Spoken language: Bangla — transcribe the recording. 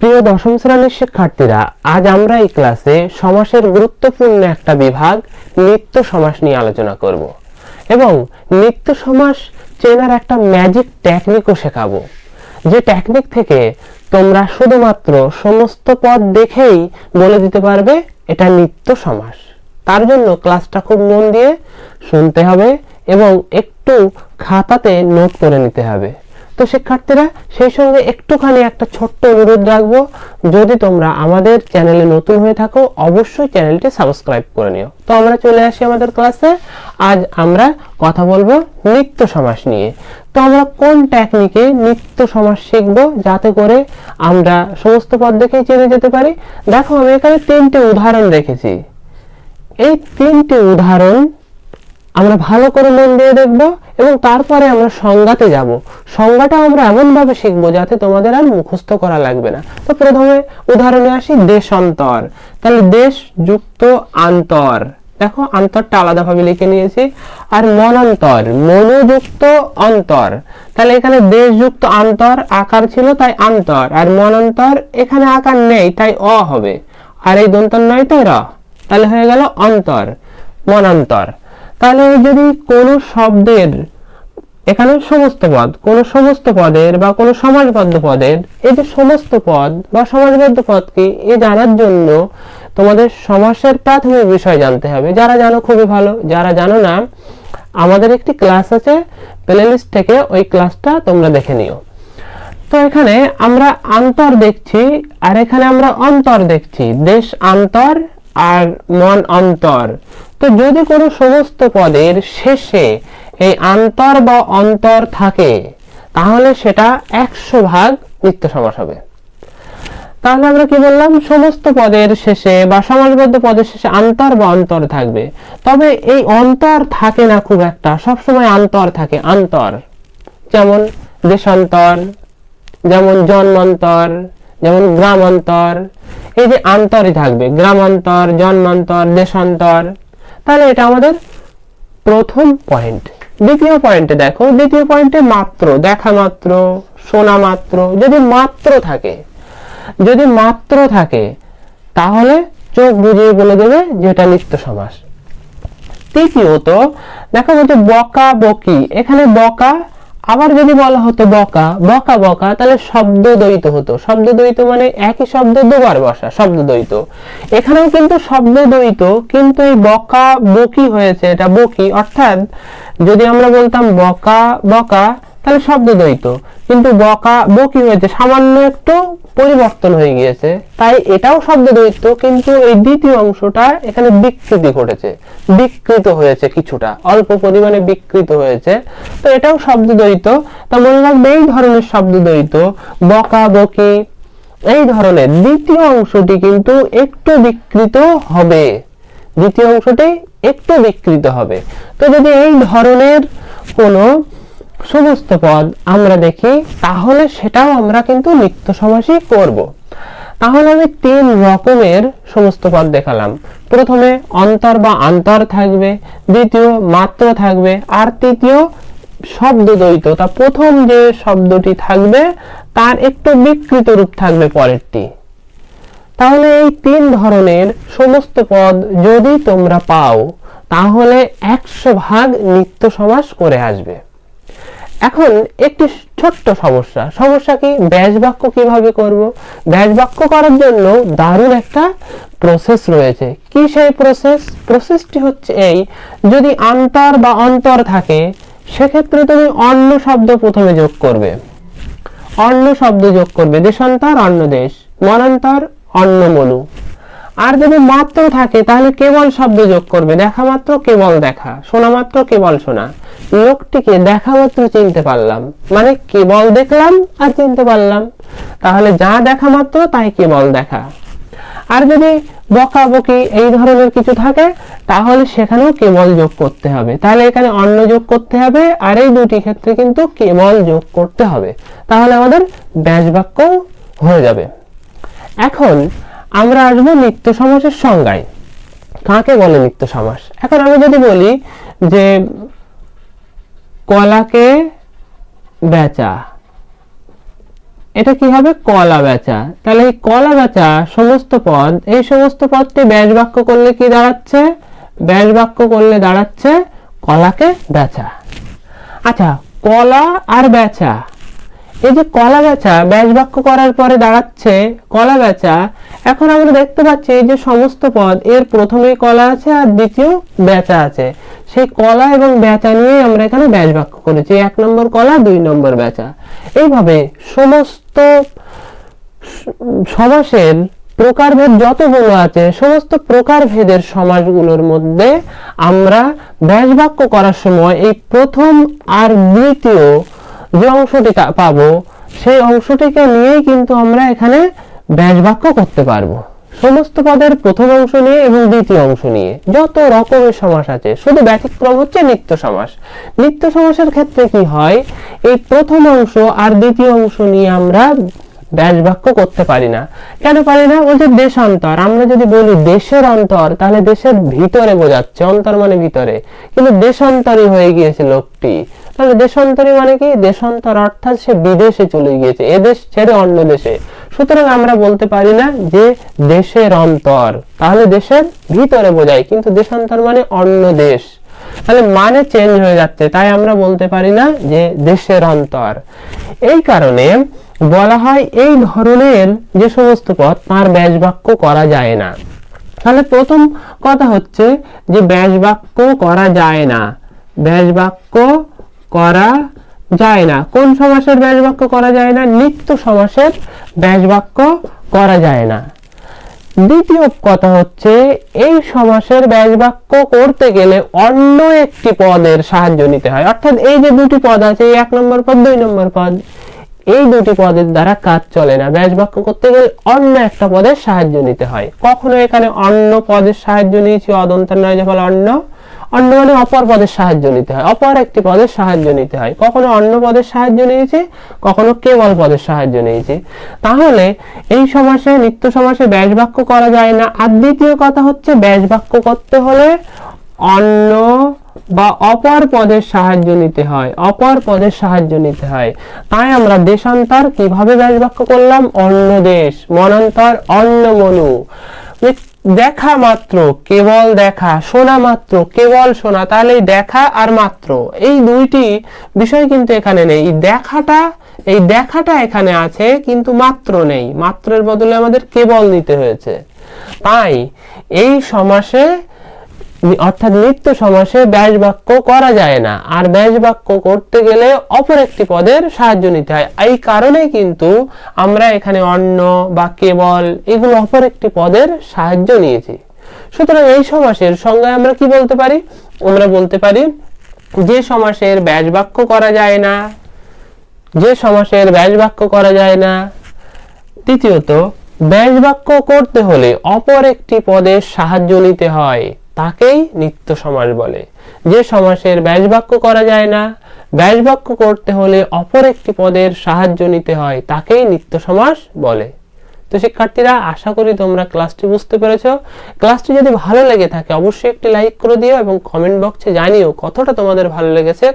প্রিয় দশম শ্রেণির শিক্ষার্থীরা, আজ আমরা এই ক্লাসে সমাসের গুরুত্বপূর্ণ একটা বিভাগ, নিত্য সমাস নিয়ে আলোচনা করব এবং নিত্য সমাস চেনার একটা ম্যাজিক টেকনিকও শেখাবো। যে টেকনিক থেকে তোমরা শুধুমাত্র সমস্ত পদ দেখেই বলে দিতে পারবে, এটা নিত্য সমাস। তার জন্য ক্লাসটা খুব মন দিয়ে শুনতে হবে এবং একটু খাতাতে নোট করে নিতে হবে। তো শিক্ষার্থীরা, সেই সঙ্গে একটুখানি একটা ছোট্ট অনুরোধ রাখব। যদি তোমরা আমাদের চ্যানেলে নতুন হয়ে থাকো, অবশ্যই চ্যানেলটি সাবস্ক্রাইব করে নিও। তো আমরা চলে আসি আমাদের ক্লাসে। আজ আমরা কথা বলব নিত্য সমাস নিয়ে। তো আমরা কোন টেকনিকে নিত্য সমাস শিখব, যাতে করে আমরা সমস্ত পদ দেখেই চেনে যেতে পারি? দেখো, আমি এখানে তিনটে উদাহরণ রেখেছি। এই তিনটে উদাহরণ আমরা ভালো করে মন দিয়ে দেখব এবং তারপরে আমরা সংজ্ঞাতে যাব। সংজ্ঞাটা আমরা এমন ভাবে শিখব যাতে তোমাদের আর মুখস্থ করা লাগবে না। তো প্রথমে উদাহরণে আসি দেশান্তর। তাহলে দেশ যুক্ত আন্তর। দেখো আন্তরটা আলাদাভাবে লিখে নিয়েছি। আর মনান্তর, মনোযুক্ত অন্তর। তাহলে এখানে দেশযুক্ত আন্তর আকার ছিল, তাই আন্তর। আর মনান্তর এখানে আকার নেই, তাই অ হবে। আর এই দন্তর নয় তাই র। তাহলে হয়ে গেল অন্তর, মনান্তর। তাহলে যদি কোনো শব্দের, এখানে সমস্ত পদ, কোন সমস্ত পদের বা কোন সমাজবদ্ধ পদের, এই যে সমস্ত পদ বা সমাজবদ্ধ পদকে এ জানার জন্য তোমাদের সমাসের প্রাথমিক বিষয় জানতে হবে। যারা জানো খুবই ভালো, যারা জানো না, আমাদের একটি ক্লাস আছে প্লেলিস্ট থেকে ওই ক্লাসটা তোমরা দেখে নিও। তো এখানে আমরা আন্তর দেখছি আর এখানে আমরা অন্তর দেখছি, দেশ আন্তর আর মন অন্তর। তো যদি কোনো সমস্ত পদের শেষে এই আন্তর বা অন্তর থাকে, তাহলে সেটা একশো ভাগ নিত্য সমাস হবে। তাহলে আমরা কি বললাম? সমস্ত পদের শেষে বা সমাজবদ্ধ পদের শেষে আন্তর বা অন্তর থাকবে। তবে এই অন্তর থাকে না খুব একটা। সবসময় আন্তর থাকে, আন্তর। যেমন দেশান্তর, যেমন জন্মান্তর, যেমন গ্রামান্তর, এই যে আন্তরই থাকবে। গ্রামান্তর, জন্মান্তর, দেশান্তর। তাহলে এটা আমাদের প্রথম পয়েন্ট দ্বিতীয় পয়েন্টে দেখো, দ্বিতীয় পয়েন্টে মাত্র, দেখা মাত্র, শোনা মাত্র। যদি মাত্র থাকে, যদি মাত্র থাকে, তাহলে চোখ বুঝিয়ে বলে দেবে যে এটা নিত্য সমাস। তৃতীয়ত, দেখো বলছে বকা বকি এখানে বকা আবার যদি বলা হতো বকা বকা বকা, তাহলে শব্দ দ্বৈত হতো। শব্দ দ্বৈত মানে একই শব্দ দুবার বসা, শব্দ দ্বৈত। এখানেও কিন্তু শব্দ দ্বৈত, কিন্তু এই বকা বকি হয়েছে, এটা বকি। অর্থাৎ যদি আমরা বলতাম বকা বকা তাহলে শব্দ দ্বৈত কিন্তু বকা, বকি হয়েছে, সামান্য একটু পরিবর্তন হয়ে গিয়েছে। তাই এটাও শব্দ দ্বৈত কিন্তু এই দ্বিতীয় অংশটা এখানে বিকৃতি ঘটেছে। বিকৃত হয়েছে কিছুটা, অল্প পরিমাণে বিকৃত হয়েছে। তো এটাও শব্দ দ্বৈত তা মনে রাখবে, এই ধরনের শব্দ দ্বৈত বকা, বকি, এই ধরনের দ্বিতীয় অংশটি কিন্তু একটু বিকৃত হবে। দ্বিতীয় অংশটি একটু বিকৃত হবে। তো যদি এই ধরনের কোনো সমস্ত পদ আমরা দেখি, তাহলে সেটাও আমরা কিন্তু নিত্য সমাসই করব। তাহলে আমি তিন রকমের সমস্ত পদ দেখালাম। প্রথমে অন্তর বা আন্তর থাকবে, দ্বিতীয় মাত্র থাকবে, আর তৃতীয় শব্দ দ্বৈত তা প্রথম যে শব্দটি থাকবে, তার একটু বিকৃত রূপ থাকবে পরেরটি। তাহলে এই তিন ধরনের সমস্ত পদ যদি তোমরা পাও, তাহলে একশো ভাগ নিত্য সমাস করে আসবে। এখন একটি ছোট্ট সমস্যা। সমস্যা কি ব্যাস বাক্য কীভাবে করব? ব্যাস বাক্য করার জন্য দারুণ একটা প্রসেস রয়েছে। কি সেই প্রসেস প্রসেসটি হচ্ছে এই, যদি আন্তর বা অন্তর থাকে, সেক্ষেত্রে তুমি অন্য শব্দ প্রথমে যোগ করবে। অন্য শব্দ যোগ করবে। দেশান্তর অন্য দেশ। মনান্তর, অন্য মনু। আর যদি মাত্র থাকে, তাহলে কেবল শব্দ যোগ করবে। দেখা মাত্র, কেবল দেখা। শোনা মাত্র, কেবল শোনা। লোকটিকে দেখা মাত্র চিনতে পারলাম। মানে কেবল দেখলাম আর চিনতে পারলাম। তাহলে যা দেখা মাত্র, তাই কেবল দেখা। আর যদি বকাবকি এই ধরনের কিছু থাকে, তাহলে সেখানেও কেবল যোগ করতে হবে। তাহলে এখানে অন্য যোগ করতে হবে, আর এই দুটি ক্ষেত্রে কিন্তু কেবল যোগ করতে হবে। তাহলে আমাদের ব্যাস বাক্য হয়ে যাবে। এখন আমরা আসব নিত্য সমাসের সংজ্ঞায়। কাকে বলে নিত্য সমাস? এখন আমি যদি বলি যে কলাকে বেচা, এটা কি হবে? কলা বেচা। তাহলে এই কলা বেচা সমস্ত পদ, এই সমস্ত পদটি ব্যাস বাক্য করলে কি দাঁড়াচ্ছে? ব্যাস বাক্য করলে দাঁড়াচ্ছে কলাকে বেচা। আচ্ছা কলা আর বেচা এই যে কলা বেচা, ব্যাস বাক্য করার পরে দাঁড়াচ্ছে কলা বেচা, এখন আমরা দেখতে পাচ্ছি এই যে সমস্ত পদ, এর প্রথমেই কলা আছে আর দ্বিতীয় বেচা আছে। সেই কলা এবং বেচা নিয়ে আমরা এখানে ব্যাস বাক্য করেছি। এক নম্বর কলা, দুই নম্বর বেচা। এইভাবে সমস্ত সমাসের প্রকারভেদ যতগুলো আছে, সমস্ত প্রকারভেদের সমাসগুলোর মধ্যে আমরা ব্যাস বাক্য করার সময় এই প্রথম আর দ্বিতীয় যে অংশটি পাবো, সেই অংশটিকে নিয়েই কিন্তু আমরা এখানে ব্যাস বাক্য করতে পারব। সমস্ত পদের প্রথম অংশ নিয়ে এবং দ্বিতীয় অংশ নিয়ে। যত রকমের সমাস আছে, শুধু ব্যতিক্রম হচ্ছে নিত্য সমাস। নিত্য সমাসের ক্ষেত্রে কি হয়? এই প্রথম অংশ আর দ্বিতীয় অংশ নিয়ে আমরা ব্যাস বাক্য করতে পারি না। কেন পারি না? ওই যে দেশান্তর। আমরা যদি বলি দেশের অন্তর, তাহলে দেশের ভিতরে বোঝাচ্ছে। অন্তর মানে ভিতরে। কিন্তু দেশান্তরী হয়ে গিয়েছে লোকটি। তাহলে দেশান্তরী মানে কি? দেশান্তর অর্থাৎ সে বিদেশে চলে গিয়েছে এদেশ ছেড়ে অন্য দেশে। সুতরাং আমরা বলতে পারি না যে দেশের অন্তর, তাহলে দেশের ভিতরে বোঝায়, কিন্তু দেশান্তর মানে অন্য দেশ। তাহলে মানে চেঞ্জ হয়ে যাচ্ছে, তাই আমরা বলতে পারি না যে দেশের অন্তর। এই কারণে বলা হয় এই ধরনের যে সমস্ত পদ, তার ব্যাস বাক্য করা যায় না। তাহলে প্রথম কথা হচ্ছে যে ব্যাস বাক্য করা যায় না। ব্যাস বাক্য করা যায় না। কোন সমাসের ব্যাস বাক্য করা যায় না, নিত্য সমাসের ব্যাস বাক্য করা যায় না। দ্বিতীয় কথা হচ্ছে, এই সমাসের ব্যাস বাক্য করতে গেলে অন্য একটি পদের সাহায্য নিতে হয়। অর্থাৎ এই যে দুটি পদ আছে এক নম্বর পদ, দুই নম্বর পদ, এই দুটি পদের দ্বারা কাজ চলে না। ব্যাস বাক্য করতে গেলে অন্য একটা পদের সাহায্য নিতে হয়। কখনো এখানে অন্য পদের সাহায্য নিয়েছি অদন্তের নয় যখন অন্য অন্য মানে অপর পদের সাহায্য নিতে হয়। অপর একটি পদের সাহায্য নিতে হয়। কখনো অন্য পদের সাহায্য নিয়েছি, কখনো কেবল পদের সাহায্য নিয়েছি। তাহলে এই সমাসে, নিত্য সমাসে ব্যাস বাক্য করা যায় না। আর দ্বিতীয় কথা হচ্ছে, ব্যাস বাক্য করতে হলে অন্য বা অপর পদের সাহায্য নিতে হয়। অপর পদের সাহায্য নিতে হয়। তাই আমরা দেশান্তর কীভাবে ব্যাস বাক্য করলাম? অন্য দেশ, মনান্তর অন্য মনু দেখা মাত্র, কেবল দেখা, শোনা মাত্র, কেবল শোনা তাহলে দেখা আর মাত্র। এই দুইটি বিষয় কিন্তু এখানে নেই। দেখাটা, এই দেখাটা এখানে আছে, কিন্তু মাত্র নেই। মাত্রের বদলে আমাদের কেবল নিতে হয়েছে। তাই এই সমাসে অর্থাৎ নিত্য সমাসে ব্যাস বাক্য করা যায় না। আর ব্যাস বাক্য করতে গেলে অপর একটি পদের সাহায্য নিতে হয়। এই কারণে কিন্তু আমরা এখানে অন্য বা কেবল এগুলো অপর একটি পদের সাহায্য নিয়েছি। সুতরাং এই সমাসের সংজ্ঞায় আমরা কি বলতে পারি? আমরা বলতে পারি, যে সমাসের ব্যাস বাক্য করা যায় না, যে সমাসের ব্যাস বাক্য করা যায় না তৃতীয়ত ব্যাস বাক্য করতে হলে অপর একটি পদের সাহায্য নিতে হয়। তাকেই নিত্য সমাস বলে। যে সমাসের ব্যাস বাক্য করা যায় না ব্যাস বাক্য করতে হলে অপর একটি পদের সাহায্য নিতে হয়, তাকেই নিত্য সমাস বলে। তো শিক্ষার্থীরা, আশা করি তোমরা ক্লাসটি বুঝতে পেরেছ। ক্লাসটি যদি ভালো লেগে থাকে, অবশ্যই একটি লাইক করে দিও এবং কমেন্ট বক্সে জানিও কতটা তোমাদের ভালো লেগেছে।